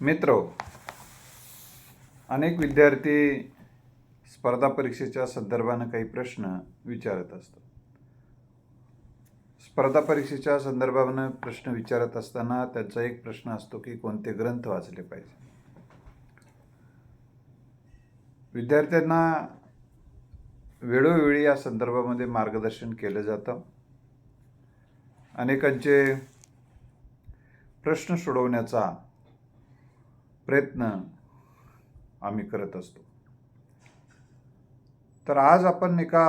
मित्र अनेक विद्यार्थी स्पर्धा परीक्षेच्या संदर्भानं काही प्रश्न विचारत असतात. स्पर्धा परीक्षेच्या संदर्भानं प्रश्न विचारत असताना त्यांचा एक प्रश्न असतो की कोणते ग्रंथ वाचले पाहिजे? विद्यार्थ्यांना वेळोवेळी या संदर्भामध्ये मार्गदर्शन केलं जातं. अनेकांचे प्रश्न सोडवण्याचा प्रयत्न आम्ही करत असतो. तर आज आपण एका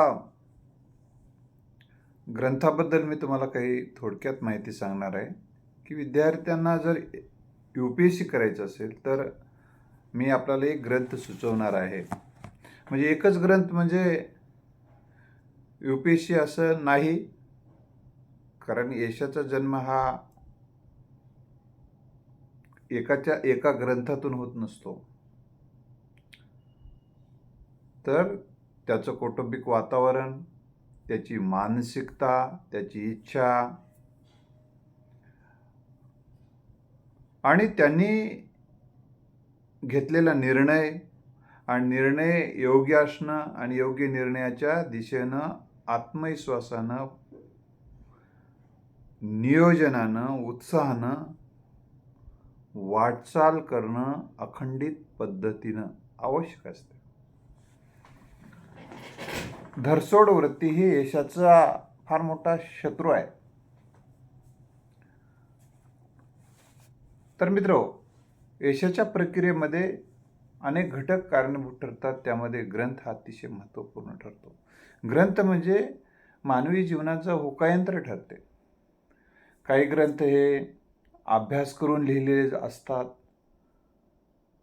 ग्रंथाबद्दल मी तुम्हाला काही थोडक्यात माहिती सांगणार आहे की विद्यार्थ्यांना जर यू पी एस सी करायचं असेल तर मी आपल्याला एक ग्रंथ सुचवणार आहे. म्हणजे एकच ग्रंथ म्हणजे यू पी एस सी असं नाही कारण यशाचा जन्म हा एकाच्या एका ग्रंथातून होत नसतो. तर त्याचं कौटुंबिक वातावरण त्याची मानसिकता त्याची इच्छा आणि त्यांनी घेतलेला निर्णय आणि निर्णय योग्य असणं आणि योग्य निर्णयाच्या दिशेनं आत्मविश्वासानं नियोजनानं उत्साहानं वाटचाल करणं अखंडित पद्धतीनं आवश्यक असते. धरसोड वृत्ती ही यशाचा फार मोठा शत्रू आहे. तर मित्र यशाच्या प्रक्रियेमध्ये अनेक घटक कारणीभूत ठरतात त्यामध्ये ग्रंथ हा अतिशय महत्त्वपूर्ण ठरतो. ग्रंथ म्हणजे मानवी जीवनाचं होकायंत्र ठरते. काही ग्रंथ हे अभ्यास करून लिहिलेले असतात.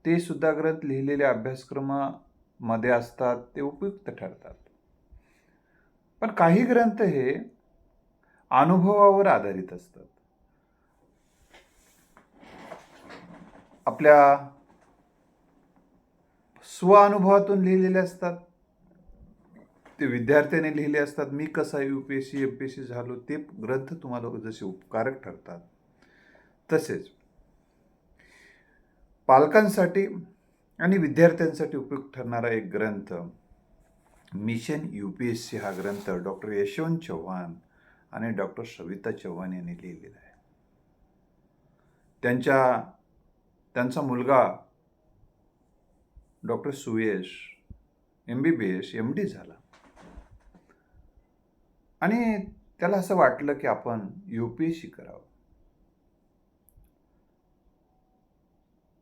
ते सुद्धा ग्रंथ लिहिलेल्या अभ्यासक्रमामध्ये असतात ते उपयुक्त ठरतात. पण काही ग्रंथ हे अनुभवावर आधारित असतात. आपल्या स्वअनुभवातून लिहिलेले असतात. ते विद्यार्थ्याने लिहिले असतात. मी कसा U P S C M P S C झालो ते ग्रंथ तुम्हाला जसे उपकारक ठरतात. तसेच पालकांसाठी आणि विद्यार्थ्यांसाठी उपयुक्त ठरणारा एक ग्रंथ mission U P S C हा ग्रंथ डॉक्टर यशवंत चव्हाण आणि डॉक्टर सविता चव्हाण यांनी लिहिलेला आहे. त्यांच्या त्यांचा मुलगा doctor Suyash M B B S M D झाला. आणि त्याला असं वाटलं की आपण यू पी एस सी करावं.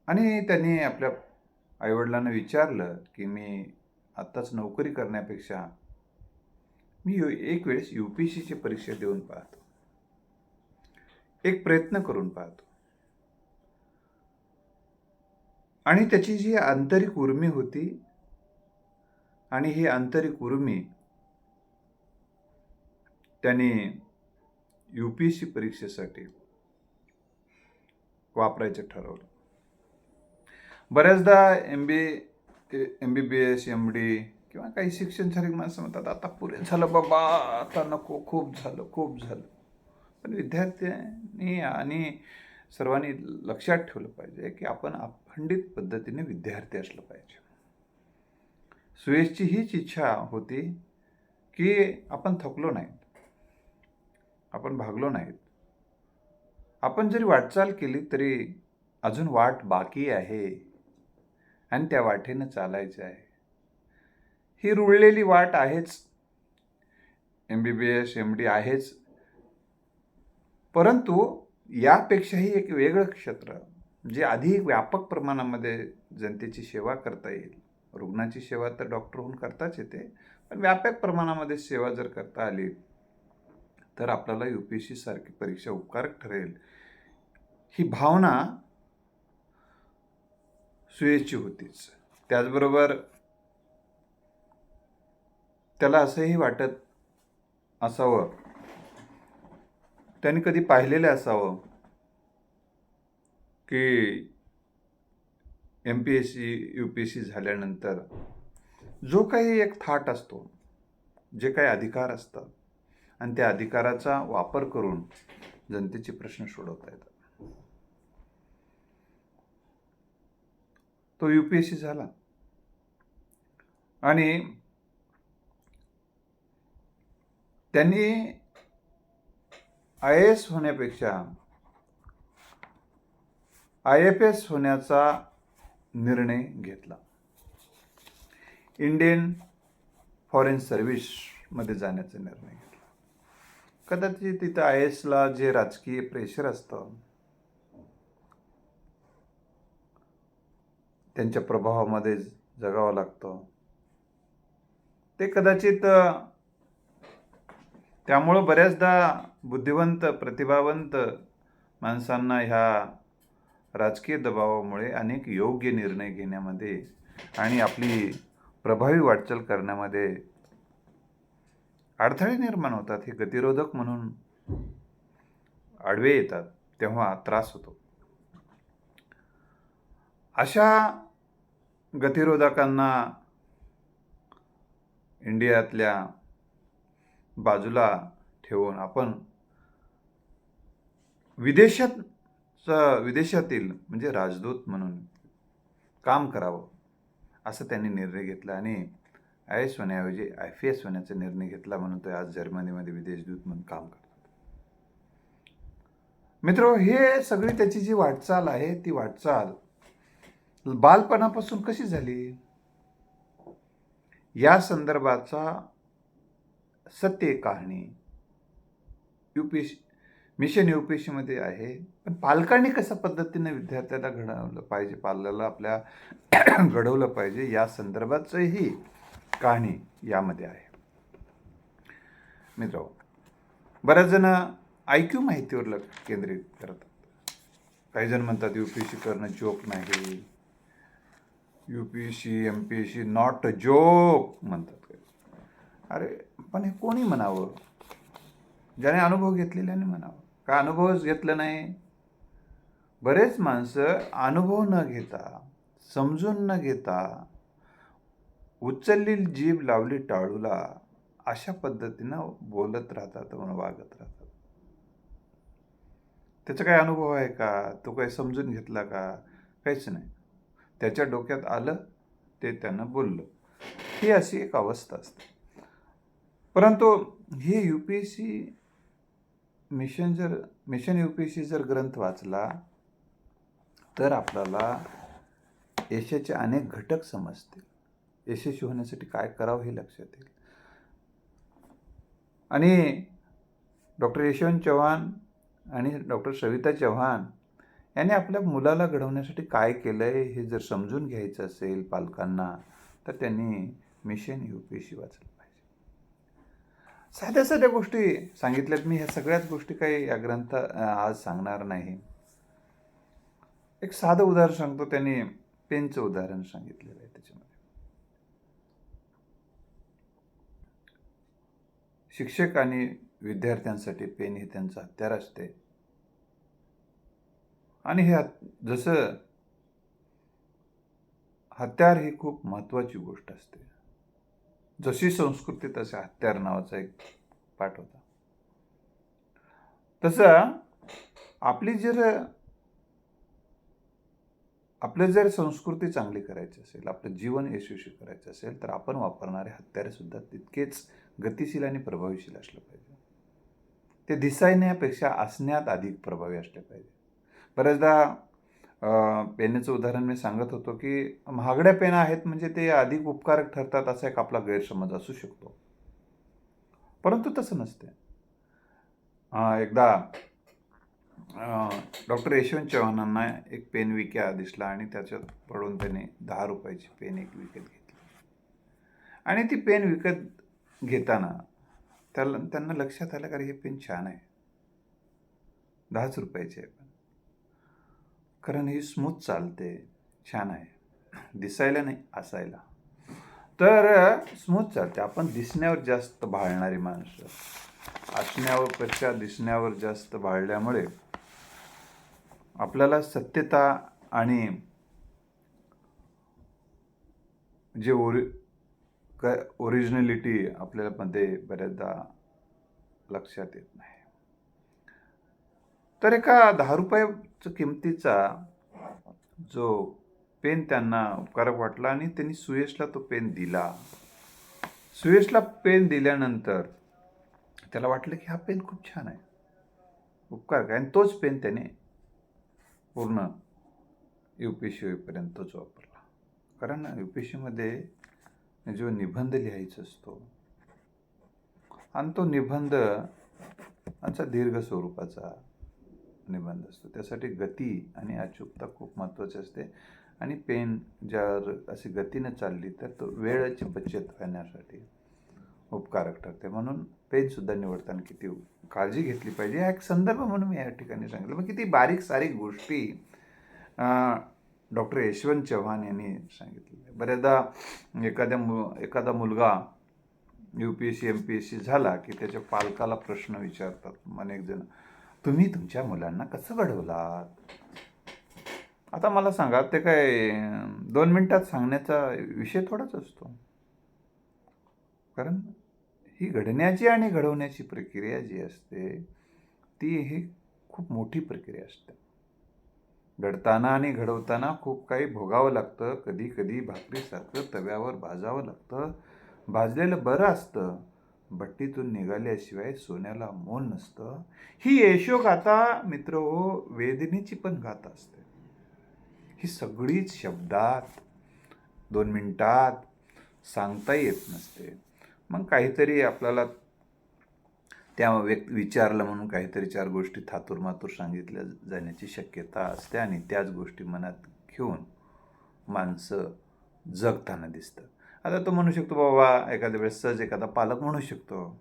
आणि त्यांनी आपल्या आईवडिलांना विचारलं की मी आत्ताच नोकरी करण्यापेक्षा मी यु एक वेळेस यू पी एस सीची परीक्षा देऊन पाहतो. एक प्रयत्न करून पाहतो. आणि त्याची जी आंतरिक उर्मी होती आणि ही आंतरिक उर्मी त्याने यू पी एस सी परीक्षेसाठी वापरायचं ठरवलं. बऱ्याचदा M B M B B S M D किंवा काही शिक्षण माणसं म्हणतात आता पुरे झालं बाबा आता नको खूप झालं खूप झालं. पण विद्यार्थ्यांनी आणि सर्वांनी लक्षात ठेवलं पाहिजे की आपण अखंडित पद्धतीने विद्यार्थी असलं पाहिजे. सुयशची हीच इच्छा होती की आपण थकलो नाहीत. आपण भागलो नाहीत. आपण जरी वाटचाल केली तरी अजून वाट बाकी आहे. आणि त्या वाटेनं चालायचं आहे. ही रुळलेली वाट आहेच. M B B S M D आहेच. परंतु यापेक्षाही एक वेगळं क्षेत्र जे अधिक व्यापक प्रमाणामध्ये जनतेची सेवा करता येईल. रुग्णाची सेवा तर डॉक्टरहून करताच येते पण व्यापक प्रमाणामध्ये सेवा जर करता आली तर आपल्याला यू पी एस सी सारखी परीक्षा उपकारक ठरेल. ही भावना सुयेची होतीच. त्याचबरोबर त्याला असंही वाटत असावं. त्यांनी कधी पाहिलेलं असावं? की M P S C U P S C झाल्यानंतर जो काही एक थाट असतो जे काही अधिकार असतात आणि त्या अधिकाराचा वापर करून जनतेचे प्रश्न सोडवता येतात. तो यू पी एस सी झाला. आणि त्यांनी आय एस होण्यापेक्षा आय एफ एस होण्याचा निर्णय घेतला. इंडियन फॉरेन सर्व्हिसमध्ये जाण्याचा निर्णय घेतला. कदाचित तिथं आय एसला जे राजकीय प्रेशर असतं त्यांच्या प्रभावामध्ये जगावं लागतं. ते कदाचित त्यामुळं बऱ्याचदा बुद्धिवंत प्रतिभावंत माणसांना ह्या राजकीय दबावामुळे अनेक योग्य निर्णय घेण्यामध्ये आणि आपली प्रभावी वाटचाल करण्यामध्ये अडथळे निर्माण होतात हे गतिरोधक म्हणून आडवे येतात तेव्हा त्रास होतो. अशा गतिरोधकांना इंडियातल्या बाजूला ठेवून आपण विदेशात विदेशातील म्हणजे राजदूत म्हणून काम करावं असं त्यांनी निर्णय घेतला आणि आय एस होण्याऐवजी आय पी एस होण्याचा निर्णय घेतला म्हणून ते आज जर्मनीमध्ये विदेशदूत म्हणून काम करतात मित्र हे सगळी त्याची जी वाटचाल आहे ती वाटचाल बालपणापासून कशी झाली? या संदर्भाचा सत्य कहाणी U P S mission U P S सीमध्ये आहे. पण पालकांनी कशा पद्धतीने विद्यार्थ्याला घडवलं पाहिजे पाल्याला आपल्या घडवलं पाहिजे या संदर्भाचंही कहाणी यामध्ये आहे. मित्र बऱ्याच जण आय क्यू माहितीवर लक्ष केंद्रित करतात. काही जण म्हणतात यू पी एस सी करणं जोक नाही. U P S C M P S C not a joke म्हणतात अरे पण हे कोणी म्हणावं? ज्याने अनुभव घेतलेल्याने म्हणावं. का अनुभवच घेतला नाही? बरेच माणसं अनुभव न घेता समजून न घेता उचलली जीभ लावली टाळूला अशा पद्धतीनं बोलत राहतात म्हणून वागत राहतात. त्याचा काही अनुभव आहे का? तो काही समजून घेतला का? काहीच नाही. त्याच्या डोक्यात आलं ते त्यानं बोललं. ही अशी एक अवस्था असते. परंतु हे U P S C mission जर mission U P S C जर ग्रंथ वाचला तर आपल्याला यशाचे अनेक घटक समजतील. यशस्वी होण्यासाठी काय करावं हे लक्षात येईल. आणि डॉक्टर यशवंत चव्हाण आणि डॉक्टर सविता चव्हाण याने आपल्या मुलाला घडवण्यासाठी काय केलं आहे हे जर समजून घ्यायचं असेल पालकांना तर त्यांनी mission U P S C वाचलं पाहिजे. साध्या साध्या गोष्टी सांगितल्यात. मी ह्या सगळ्याच गोष्टी काही या ग्रंथ आज सांगणार नाही. एक साधं उदाहरण सांगतो. त्यांनी पेनचं उदाहरण सांगितलेलं आहे त्याच्यामध्ये. शिक्षक आणि विद्यार्थ्यांसाठी पेन हे त्यांचं हत्यार असते. आणि हे जसं हत्यार ही खूप महत्त्वाची गोष्ट असते. जशी संस्कृती तसे हत्यार नावाचा एक पाठ होता. तसं आपली जर आपलं जर संस्कृती चांगली करायची असेल आपलं जीवन यशस्वी करायचं असेल तर आपण वापरणारे हत्यारेसुद्धा तितकेच गतिशील आणि प्रभावीशील असलं पाहिजे. ते दिसायण्यापेक्षा असण्यात अधिक प्रभावी असले पाहिजे. बऱ्याचदा पेनेचं उदाहरण मी सांगत होतो की महागड्या पेन आहेत म्हणजे ते अधिक उपकारक ठरतात असा एक आपला गैरसमज असू शकतो. परंतु तसं नसते. एकदा डॉक्टर यशवंत चव्हाणांना एक पेन विक्या दिसला आणि त्याच्यात पडून त्याने दहा रुपयाची पेन एक विकत घेतली. आणि ती पेन विकत घेताना त्याला त्यांना लक्षात आलं कारण हे पेन छान आहे. दहाच रुपयाचे आहे. कारण ही स्मूथ चालते. छान आहे. दिसायला नाही असायला. तर स्मूथ चालते. आपण दिसण्यावर जास्त भाळणारी माणसं. असण्यावरपेक्षा दिसण्यावर जास्त भाळल्यामुळे आपल्याला सत्यता आणि जे ओरि क ओरिजिनॅलिटी आपल्यामध्ये बऱ्याचदा लक्षात येत नाही. तर एका दहा रुपयाच्या किमतीचा जो पेन त्यांना उपकारक वाटला आणि त्यांनी सुयशला तो पेन दिला. सुयशला पेन दिल्यानंतर त्याला वाटलं की हा पेन खूप छान आहे उपकारक आहे. आणि तोच पेन त्याने पूर्ण यू पी सी होईपर्यंत तोच वापरला. कारण यू पी सीमध्ये जो निबंध लिहायचा असतो आणि तो निबंध आमचा दीर्घ स्वरूपाचा निबंध असतो. त्यासाठी गती आणि अचूकता खूप महत्त्वाची असते. आणि पेन जर अशी गतीनं चालली तर तो वेळेची बचत करण्यासाठी उपकारक ठरते. म्हणून पेनसुद्धा निवडताना किती काळजी घेतली पाहिजे. हा एक संदर्भ म्हणून मी या ठिकाणी सांगितलं मग किती बारीक सारीक गोष्टी डॉक्टर यशवंत चव्हाण यांनी सांगितलेल्या बऱ्याचदा एखाद्या मु एखादा मुलगा U P S C M P S C झाला की त्याच्या पालकाला प्रश्न विचारतात. अनेक जण तुम्ही तुमच्या मुलांना कसं घडवलात? आता मला सांगा ते काय दोन मिनटात सांगण्याचा विषय थोडाच असतो. कारण ही घडण्याची आणि घडवण्याची प्रक्रिया जी असते ती ही खूप मोठी प्रक्रिया असते. घडताना आणि घडवताना खूप काही भोगावं लागतं. कधी कधी भाकरीसारखं तव्यावर भाजावं लागतं. भाजलेलं बरं असतं. भट्टीतून निघाल्याशिवाय सोन्याला मोल नसतं. ही यशोगाथा मित्र हो वेदनेची पण गाथा असते. ही सगळीच शब्दात दोन मिनिटात सांगता येत नसते. मग काहीतरी आपल्याला त्या व्यक्ती विचारलं म्हणून काहीतरी चार गोष्टी थातूरमातूर सांगितल्या जाण्याची शक्यता असते आणि त्याच गोष्टी मनात घेऊन माणसं जगताना दिसतं आता तो म्हणू शकतो बाबा एखाद्या वेळेस सहज एखादा पालक म्हणू शकतो.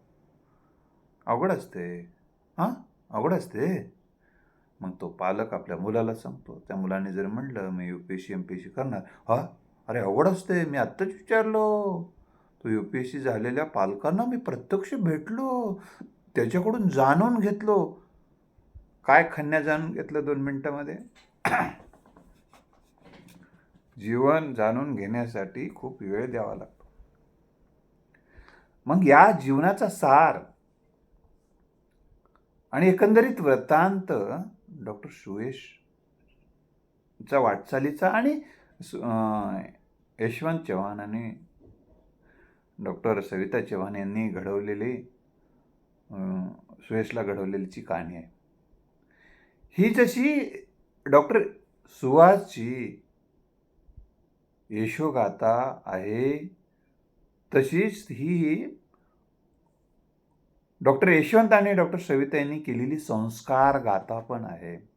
अवघड असते. हां? अवघड असते? मग तो पालक आपल्या मुलाला सांगतो. त्या मुलाने जर म्हटलं मी U P S C M P S C करणार. हा? अरे अवघड असते. मी आत्ताच विचारलो. तो यू पी एस सी झालेल्या पालकांना मी प्रत्यक्ष भेटलो. त्याच्याकडून जाणून घेतलो. काय खन्या जाणून घेतलं दोन मिनटामध्ये? जीवन जाणून घेण्यासाठी खूप वेळ द्यावा लागतो. मग या जीवनाचा सार आणि एकंदरीत वृत्तांत डॉक्टर सुयशचा वाटचालीचा आणि यशवंत चव्हाण आणि डॉक्टर सविता चव्हाण यांनी घडवलेली अं, सुयशला घडवलेलीची कहाणी आहे. ही जशी डॉक्टर सुहासची यशोगाथा आहे. तशीच ही डॉक्टर यशवंत आणि डॉक्टर सविता यांनी केलेली संस्कार गाथा पण आहे.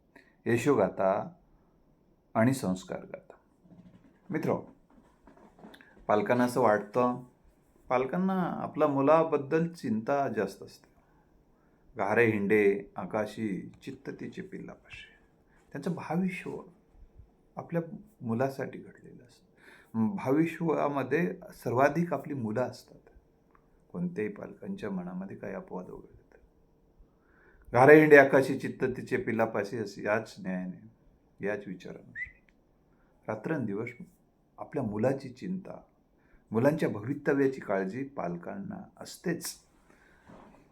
यशोगाथा आणि संस्कार गाथा. मित्र पालकांना असं वाटतं पालकांना आपल्या मुलाबद्दल चिंता जास्त असते. घारे हिंडे आकाशी चित्त तिचे पिल्लापाशी. त्यांचं भाविष्य आपल्या मुलासाठी घडलेलं असतं. भाविष्यामध्ये सर्वाधिक आपली मुलं असतात. कोणत्याही पालकांच्या मनामध्ये काही अपवाद वगैरे येतात. आकाशी चित्त तिचे पिलापाशी असे याच न्यायाने याच विचारानुसार रात्रंदिवस आपल्या मुलाची चिंता मुलांच्या भवितव्याची काळजी पालकांना असतेच.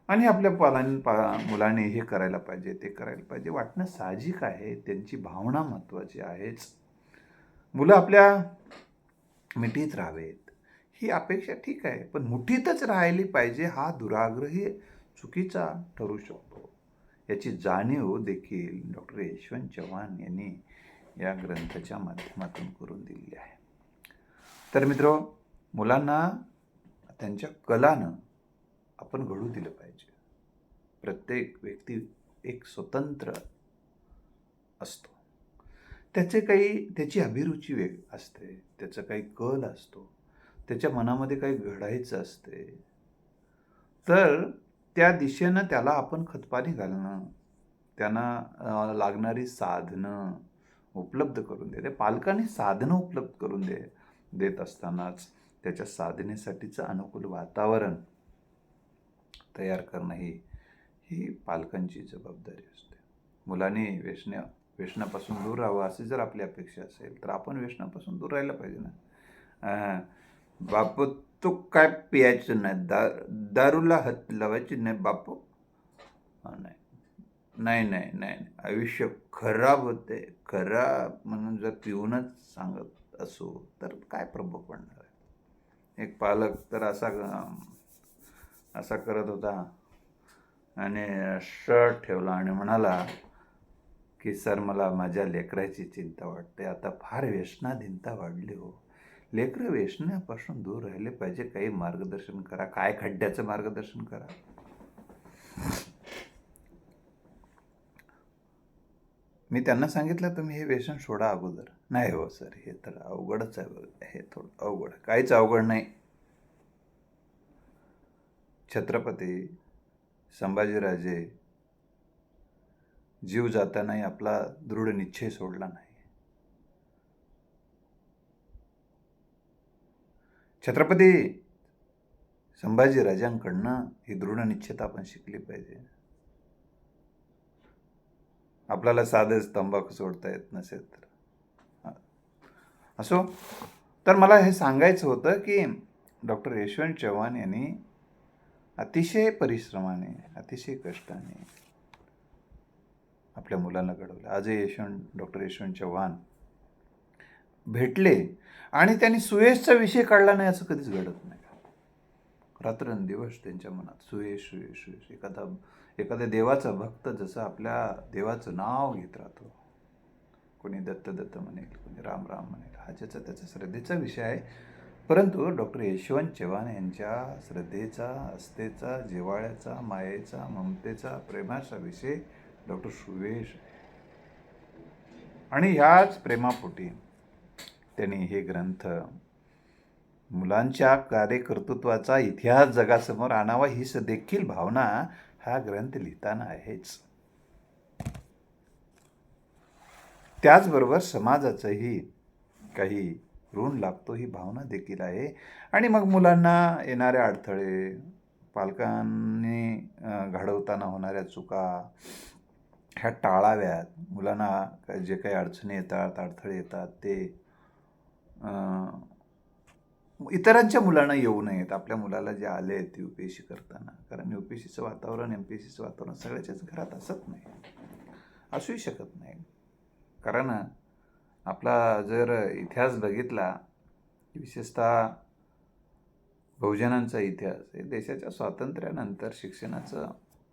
आणि आपल्या पालां पा मुलाने हे करायला पाहिजे ते करायला पाहिजे. वाटणं साहजिक आहे त्यांची भावना महत्त्वाची आहेच. मुलं आपल्या मिठीत राहावेत. ही अपेक्षा ठीक आहे पण मुठीतच राहिली पाहिजे हा दुराग्रही चुकीचा ठरू शकतो. याची जाणीव देखील डॉक्टर यशवंत चव्हाण यांनी या ग्रंथाच्या माध्यमातून करून दिलेली आहे. तर मित्र मुलांना त्यांच्या कलानं आपण घडू दिलं पाहिजे. प्रत्येक व्यक्ती एक स्वतंत्र असतो. त्याचे काही त्याची अभिरुची वेग असते त्याचं काही कल असतो त्याच्या मनामध्ये काही घडायचं असते. तर त्या दिशेनं त्याला आपण खतपाणी घालणं त्यांना लागणारी साधनं उपलब्ध करून देते पालकांनी साधनं उपलब्ध करून दे देत असतानाच त्याच्या साधनेसाठीचं अनुकूल वातावरण तयार करणं ही ही पालकांची जबाबदारी असते. मुलांनी व्यसन्या व्यसनापासून दूर राहावं अशी जर आपली अपेक्षा असेल तर आपण व्यसनापासून दूर राहायला पाहिजे ना. अं, बापू तू काय पियायचं नाही? दा दारूला हात लावायची नाही बापू? नाही नाही नाही नाही. आयुष्य खराब होते. खराब म्हणून जर पिऊनच सांगत असू तर काय प्रभाव पडणार आहे? एक पालक तर असा असा करत होता आणि शर्ट ठेवला आणि म्हणाला की सर मला माझ्या लेकराची चिंता वाटते. आता फार व्यसनाधीनता वाढली हो. लेकरं व्यसनापासून दूर राहिले पाहिजे. काही मार्गदर्शन करा. काय खड्ड्याचं मार्गदर्शन करा. मी त्यांना सांगितलं तुम्ही हे व्यसन सोडा अगोदर. नाही हो सर हे तर अवघडच आहे हे थोडं अवघड काहीच अवघड नाही. छत्रपती संभाजीराजे जीव जातानाही आपला दृढ निश्चय सोडला नाही. छत्रपती संभाजी राजांकडनं ही दृढ निश्चयता आपण शिकली पाहिजे. आपल्याला साधेच तंबाखू सोडता येत नसेल तर. असो तर मला हे सांगायचं होतं की डॉक्टर यशवंत चव्हाण यांनी अतिशय परिश्रमाने अतिशय कष्टाने आपल्या मुलांना घडवलं. आजही यशवंत डॉक्टर यशवंत चव्हाण भेटले आणि त्यांनी सुयशचा विषय काढला नाही असं कधीच घडत नाही. रात्रंदिवस त्यांच्या मनात सुयश सुयश सुयश. एखादा एखाद्या देवाचा भक्त जसं आपल्या देवाचं नाव घेत राहतो. कोणी दत्त दत्त म्हणेल कोणी राम राम म्हणेल. हा ज्याचा त्याचा श्रद्धेचा विषय आहे. परंतु डॉक्टर यशवंत चव्हाण यांच्या श्रद्धेचा आस्थेचा जिव्हाळ्याचा मायेचा ममतेचा प्रेमाचा विषय डॉक्टर सुवेश आणि ह्याच प्रेमापोटी त्यांनी हे ग्रंथ मुलांच्या कार्यकर्तृत्वाचा इतिहास जगासमोर आणावा हीच देखील भावना हा ग्रंथ लिहिताना आहेच. त्याचबरोबर समाजाचंही काही ऋण लागतो ही भावना देखील आहे. आणि मग मुलांना येणारे अडथळे पालकांनी घडवताना होणाऱ्या चुका ह्या टाळाव्यात. मुलांना जे काही अडचणी येतात अडथळे येतात ते इतरांच्या मुलांना येऊ नयेत. आपल्या मुलाला जे आले आहेत यू पी एस सी करताना. कारण यू पी एस सीचं वातावरण एम पी एस सीचं वातावरण सगळ्याच्याच घरात असत नाही. असूही शकत नाही. कारण आपला जर इतिहास बघितला विशेषतः बहुजनांचा इतिहास हे देशाच्या स्वातंत्र्यानंतर शिक्षणाचं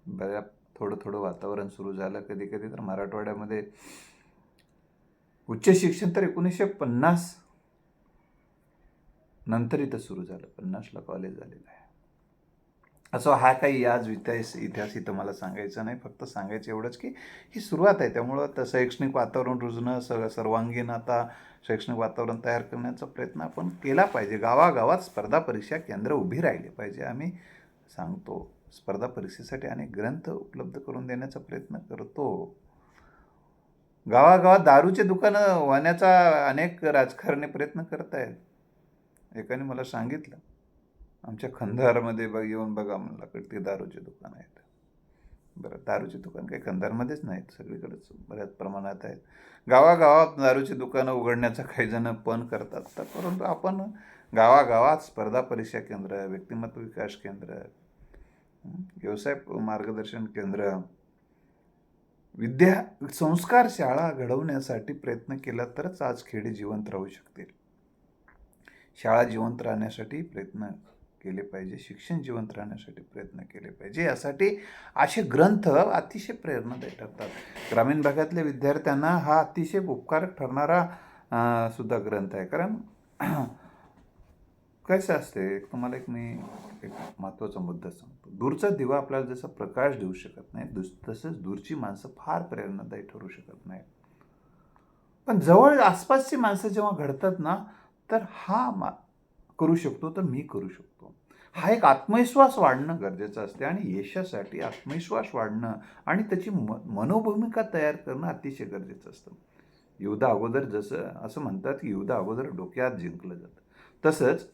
बऱ्या थोडं थोडं वातावरण सुरू झालं कधी कधी तर मराठवाड्यामध्ये उच्च शिक्षण तर एकोणीसशे पन्नास नंतर इथं सुरू झालं. पन्नासला कॉलेज झालेलं आहे. असं हा काही आज इतिहास इतिहास इथं मला सांगायचं नाही. फक्त सांगायचं एवढंच की ही सुरुवात आहे. त्यामुळं तर शैक्षणिक वातावरण रुजणं स सर्वांगीण आता शैक्षणिक वातावरण तयार करण्याचा प्रयत्न आपण केला पाहिजे. गावागावात स्पर्धा परीक्षा केंद्र उभी राहिली पाहिजे आम्ही सांगतो. स्पर्धा परीक्षेसाठी अनेक ग्रंथ उपलब्ध करून देण्याचा प्रयत्न करतो. गावागावात दारूचे दुकानं वाहण्याचा अनेक राजकारणी प्रयत्न करत आहेत एकाने मला सांगितलं आमच्या खंधारमध्ये बघ येऊन बघा म्हणला ते दारूचे दुकान आहेत. बरं दारूचे दुकान काही खंधारमध्येच नाहीत सगळीकडेच बऱ्याच प्रमाणात आहेत. गावागावात दारूची दुकानं उघडण्याचा काही जण पण करतात. तर परंतु आपण गावागावात स्पर्धा परीक्षा केंद्र व्यक्तिमत्व विकास केंद्र व्यवसाय मार्गदर्शन केंद्र. विद्या संस्कार शाळा घडवण्यासाठी प्रयत्न केला तरच आज खेडे जिवंत राहू शकतील. शाळा जिवंत राहण्यासाठी प्रयत्न केले पाहिजे. शिक्षण जिवंत राहण्यासाठी प्रयत्न केले पाहिजे. यासाठी असे ग्रंथ अतिशय प्रेरणादायी ठरतात. ग्रामीण भागातल्या विद्यार्थ्यांना हा अतिशय उपकारक ठरणारा सुद्धा ग्रंथ आहे. कारण कसं असते? एक तुम्हाला एक मी एक महत्त्वाचा मुद्दा सांगतो. दूरचा दिवा आपल्याला जसा प्रकाश देऊ शकत नाही दुस तसंच दूरची माणसं फार प्रेरणादायी ठरू शकत नाहीत. पण जवळ आसपासची माणसं जेव्हा घडतात ना तर हा मा करू शकतो तर मी करू शकतो. हा एक आत्मविश्वास वाढणं गरजेचं असते आणि यशासाठी आत्मविश्वास वाढणं आणि त्याची म मनोभूमिका तयार करणं अतिशय गरजेचं असतं. युद्धा अगोदर जसं असं म्हणतात की युद्ध अगोदर डोक्यात जिंकलं जातं. तसंच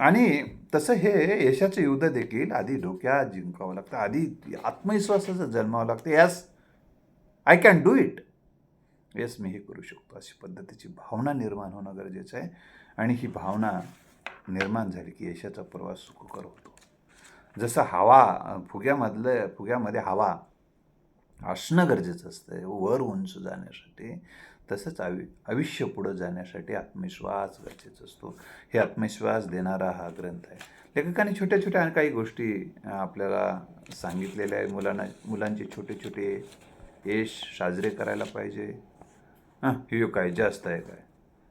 आणि तसं हे यशाचं युद्ध देखील आधी डोक्यात जिंकावं लागतं. आधी आत्मविश्वासाचं जन्मावं लागतं. Yes I can do it yes मी हे करू शकतो. अशी पद्धतीची भावना निर्माण होणं गरजेचं आहे. आणि ही भावना निर्माण झाली की यशाचा प्रवास सुखकर होतो. जसं हवा फुग्यामधलं फुग्यामध्ये हवा असणं गरजेचं असतं. वर उंच जाण्यासाठी तसंच आयु आयुष्य पुढं जाण्यासाठी आत्मविश्वास गरजेचा असतो. हे आत्मविश्वास देणारा हा ग्रंथ आहे. लेखकाने छोट्या छोट्या काही गोष्टी आपल्याला सांगितलेल्या आहे. मुलांना मुलांचे छोटे छोटे यश साजरे करायला पाहिजे. हां हे काय जास्त आहे काय?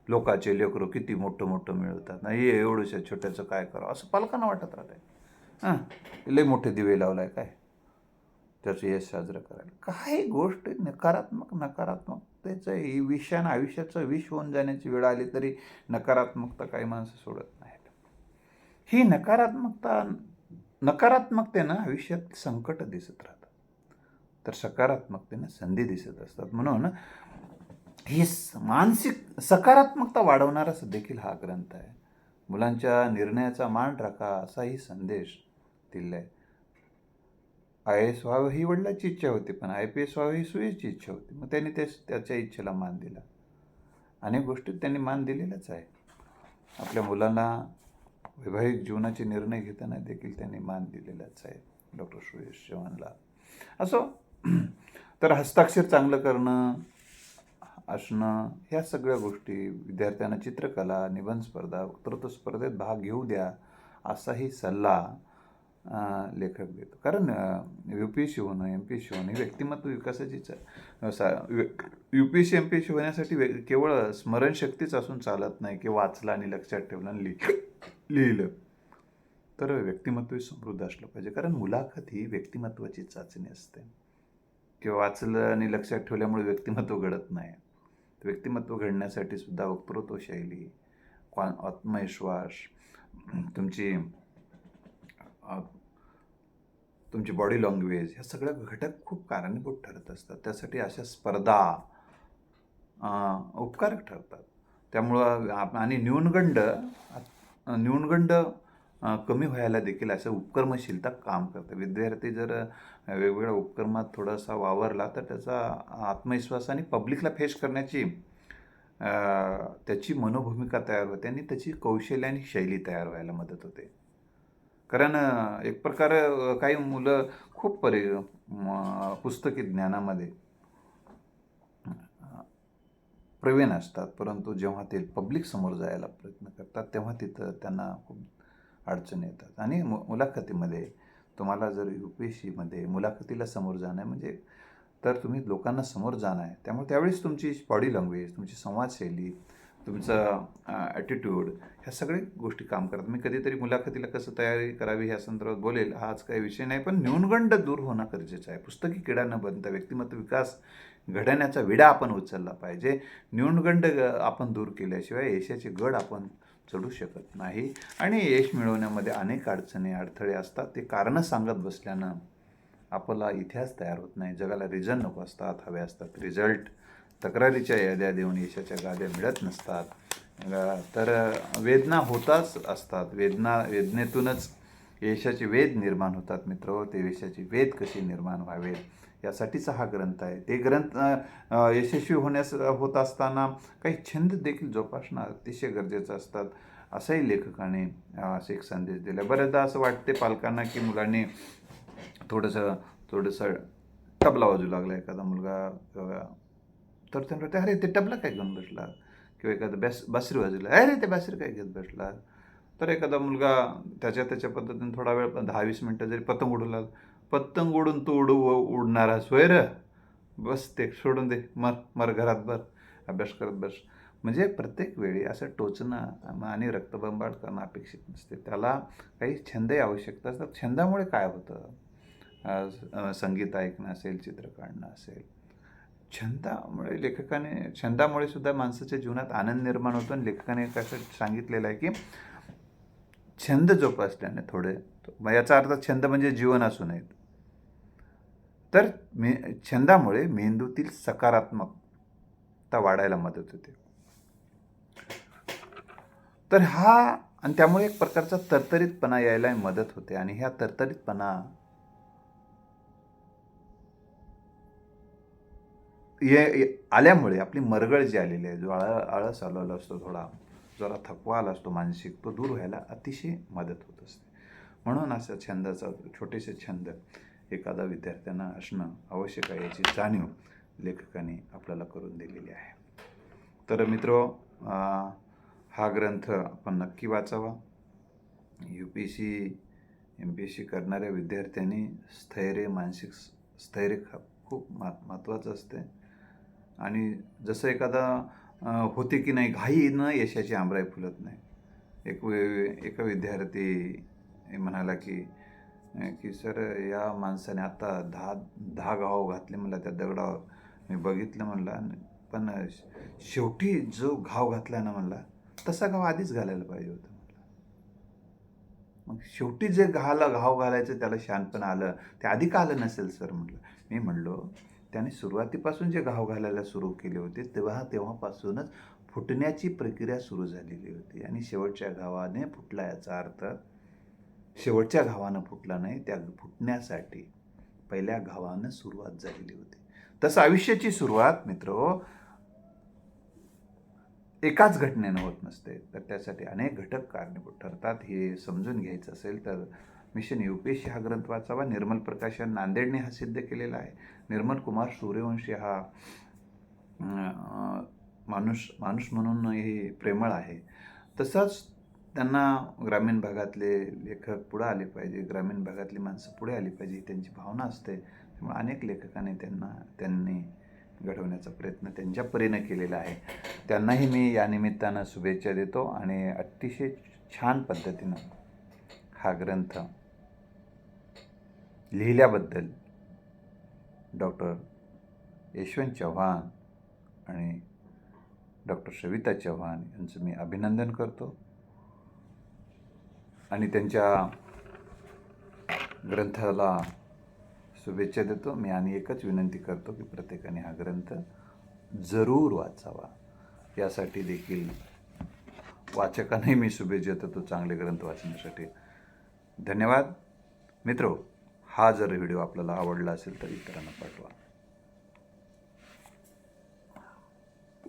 लोकाचे लेकर किती मोठं मोठं मिळवतात. नाही हे एवढंशा छोट्याचं काय करावं? असं पालकांना वाटत राहत आहे हां लय मोठे दिवे लावलाय काय? त्याचं यश साजरं करायला. काही गोष्ट नकारात्मक नकारात्मकतेचं ही विषानं आयुष्याचं विष होऊन जाण्याची वेळ आली तरी नकारात्मकता काही माणसं सोडत नाहीत. ही नकारात्मकता नकारात्मकतेनं आयुष्यात संकट दिसत राहतात. तर सकारात्मकतेनं संधी दिसत असतात. म्हणून ही स- मानसिक सकारात्मकता वाढवणारा देखील हा ग्रंथ आहे. मुलांच्या निर्णयाचा मान राखा असाही संदेश दिला आहे. आय एस व्हावं ही वडिलाची इच्छा होती पण आय पी एस व्हावं ही सुयेची इच्छा होती. मग त्यांनी त्याच त्याच्या इच्छेला मान दिला. अनेक गोष्टीत त्यांनी मान दिलेलाच आहे आपल्या मुलांना वैवाहिक जीवनाचे निर्णय घेताना देखील त्यांनी मान दिलेलाच आहे डॉक्टर सुरेश चव्हाणला. असो तर हस्ताक्षर चांगलं करणं असणं ह्या सगळ्या गोष्टी विद्यार्थ्यांना चित्रकला निबंध स्पर्धा वक्तृत्व स्पर्धेत भाग घेऊ द्या असाही सल्ला लेखक देतो. कारण यू पी एस सी होणं एम पी एस सी होणं ही व्यक्तिमत्व विकासाचीच सा U P S C M P S C होण्यासाठी वे केवळ स्मरणशक्तीच असून चालत नाही की वाचलं आणि लक्षात ठेवलं आणि लिह लिहिलं. तर व्यक्तिमत्व समृद्ध असलं पाहिजे. कारण मुलाखत ही व्यक्तिमत्वाची चाचणी असते. किंवा वाचलं आणि लक्षात ठेवल्यामुळे व्यक्तिमत्व घडत नाही. व्यक्तिमत्व घडण्यासाठी सुद्धा वक्तृत्व शैली क्वा आत्मविश्वास तुमची तुमची बॉडी लँग्वेज ह्या सगळ्या घटक खूप कारणीभूत ठरत असतात. त्यासाठी अशा स्पर्धा उपकारक ठरतात. त्यामुळं आप आणि न्यूनगंड न्यूनगंड कमी व्हायला देखील असं उपक्रमशीलता काम करते. विद्यार्थी जर वेगवेगळ्या उपक्रमात थोडासा वावरला तर त्याचा आत्मविश्वास आणि पब्लिकला फेस करण्याची त्याची मनोभूमिका तयार होते आणि त्याची कौशल्य आणि शैली तयार व्हायला मदत होते. कारण एक प्रकार काही मुलं खूप परि पुस्तकी ज्ञानामध्ये प्रवीण असतात. परंतु जेव्हा ते पब्लिक समोर जायला प्रयत्न करतात तेव्हा तिथं त्यांना खूप अडचणी येतात. आणि मु मुलाखतीमध्ये तुम्हाला जर यू पी एस सीमध्ये मुलाखतीला समोर जाणं आहे म्हणजे तर तुम्ही लोकांना समोर जाणं आहे. त्यामुळे त्यावेळेस तुमची बॉडी लँग्वेज तुमची संवादशैली तुमचं ॲटिट्यूड ह्या सगळ्या गोष्टी काम करतात. मी कधीतरी मुलाखतीला कसं तयारी करावी ह्या संदर्भात बोलेल हा आज काही विषय नाही पण न्यूनगंड दूर होणं गरजेचं आहे. पुस्तकी किडा न बनता व्यक्तिमत्व विकास घडण्याचा विडा आपण उचलला पाहिजे. न्यूनगंड ग- आपण दूर केल्याशिवाय यशाचे गड आपण चढू शकत नाही. आणि यश मिळवण्यामध्ये अनेक अडचणी अडथळे असतात. ते कारणं सांगत बसल्यानं आपला इतिहास तयार होत नाही. जगाला रिझन नको असतात हवे असतात रिझल्ट तक्रारीच्या याद्या देऊन यशाच्या गाद्या मिळत नसतात. तर वेदना होताच असतात. वेदना वेदनेतूनच यशाचे वेद निर्माण होतात मित्र. ते यशाचे वेद कसे निर्माण व्हावेत? यासाठीचा हा ग्रंथ आहे. ते ग्रंथ यशस्वी होण्यास होत असताना काही छंद देखील जोपासणं अतिशय गरजेचं असतात असंही लेखकाने अ, असं एक संदेश दिला. बऱ्याचदा असं वाटते पालकांना की मुलांनी थोडंसं थोडंसं तबला वाजू लागला. एखादा मुलगा तर त्यांना वाटतं अरे ते तबला काय घेऊन बसला? किंवा एखादं बॅस बासरी वाजवलं अरे ते बासरी काय घेत बसला? तर एखादा मुलगा त्याच्या त्याच्या पद्धतीने थोडा वेळ पण दहा वीस मिनटं जरी पतंग उडू लागला पतंग उडून तो उडू उडणारा सोयर बस ते सोडून दे मर मर घरात भर अभ्यास करत बस. म्हणजे प्रत्येक वेळी असं टोचणं आणि रक्तबंबाळ करणं अपेक्षित नसते. त्याला काही छंदही आवश्यकता असतात छंदामुळे काय होतं? संगीत ऐकणं असेल चित्र काढणं असेल छंदामुळे लेखकाने छंदामुळे सुद्धा माणसाच्या जीवनात आनंद निर्माण होतो. आणि लेखकाने कसं सांगितलेलं आहे की छंद जोपासल्याने थोडे मग याचा अर्थ छंद म्हणजे जीवन असू नयेत तर मे छंदामुळे मेंदूतील सकारात्मकता वाढायला मदत होते. तर हा आणि त्यामुळे एक प्रकारचा तरतरीतपणा यायला मदत होते. आणि ह्या तरतरीतपणा ये आल्यामुळे आपली मरगळ जी आलेली आहे जो आळ आळस आलेला असतो थोडा जरा थकवा आला असतो मानसिक तो दूर व्हायला अतिशय मदत होत असते. म्हणून असा छंदाचा छोटेसे छंद एखादा विद्यार्थ्यांना असणं आवश्यक आहे याची जाणीव लेखकाने आपल्याला करून दिलेली आहे. तर मित्र हा ग्रंथ आपण नक्की वाचावा. U P C M P S C करणाऱ्या विद्यार्थ्यांनी स्थैर्य मानसिक स्थैर्य ख- खूप मा महत्त्वाचं असते आणि जसं एखादा होते की नाही घाई न यशाची आमराई फुलत नाही. एक एका विद्यार्थी म्हणाला की की सर या माणसाने आता दहा दहा घाव घातले म्हणला त्या दगडावर मी बघितलं म्हणला पण शेवटी जो घाव घातला ना म्हणला तसा घाव आधीच घालायला पाहिजे होता मग शेवटी जे घाला घाव घालायचं त्याला शानपण आलं ते आधी का आलं नसेल सर म्हटलं मी म्हणलो त्याने सुरुवातीपासून जे घाव घालायला सुरू केले होते तेव्हा तेव्हापासूनच फुटण्याची प्रक्रिया सुरू झालेली होती. आणि शेवटच्या घावाने फुटला याचा अर्थ शेवटच्या घावानं फुटला नाही त्या फुटण्यासाठी पहिल्या घावानं सुरुवात झालेली होती. तसं आयुष्याची सुरुवात मित्र एकाच घटनेनं होत नसते. तर त्यासाठी अनेक घटक कारणीभूत ठरतात. हे समजून घ्यायचं असेल तर mission U P S C हा ग्रंथ वाचावा निर्मल प्रकाशन नांदेडने हा सिद्ध केलेला आहे. निर्मल कुमार सूर्यवंशी हा माणूस माणूस म्हणून हे प्रेमळ आहे. तसंच त्यांना ग्रामीण भागातले लेखक पुढे आले पाहिजे ग्रामीण भागातली माणसं पुढे आली पाहिजे ही त्यांची भावना असते. त्यामुळे अनेक लेखकाने त्यांना त्यांनी घडवण्याचा प्रयत्न त्यांच्या परीनं केलेला आहे. त्यांनाही मी या निमित्तानं शुभेच्छा देतो आणि अतिशय छान पद्धतीनं हा ग्रंथ लिहिल्याबद्दल डॉक्टर यशवंत चव्हाण आणि डॉक्टर सविता चव्हाण यांचं मी अभिनंदन करतो. आणि त्यांच्या ग्रंथाला शुभेच्छा देतो. मी आणि एकच विनंती करतो की प्रत्येकाने हा ग्रंथ जरूर वाचावा. यासाठी देखील वाचकांनाही मी शुभेच्छा देतो. चांगले ग्रंथ वाचण्यासाठी. धन्यवाद. मित्रो हा जर व्हिडिओ आपल्याला आवडला असेल तर इतरांना पाठवा.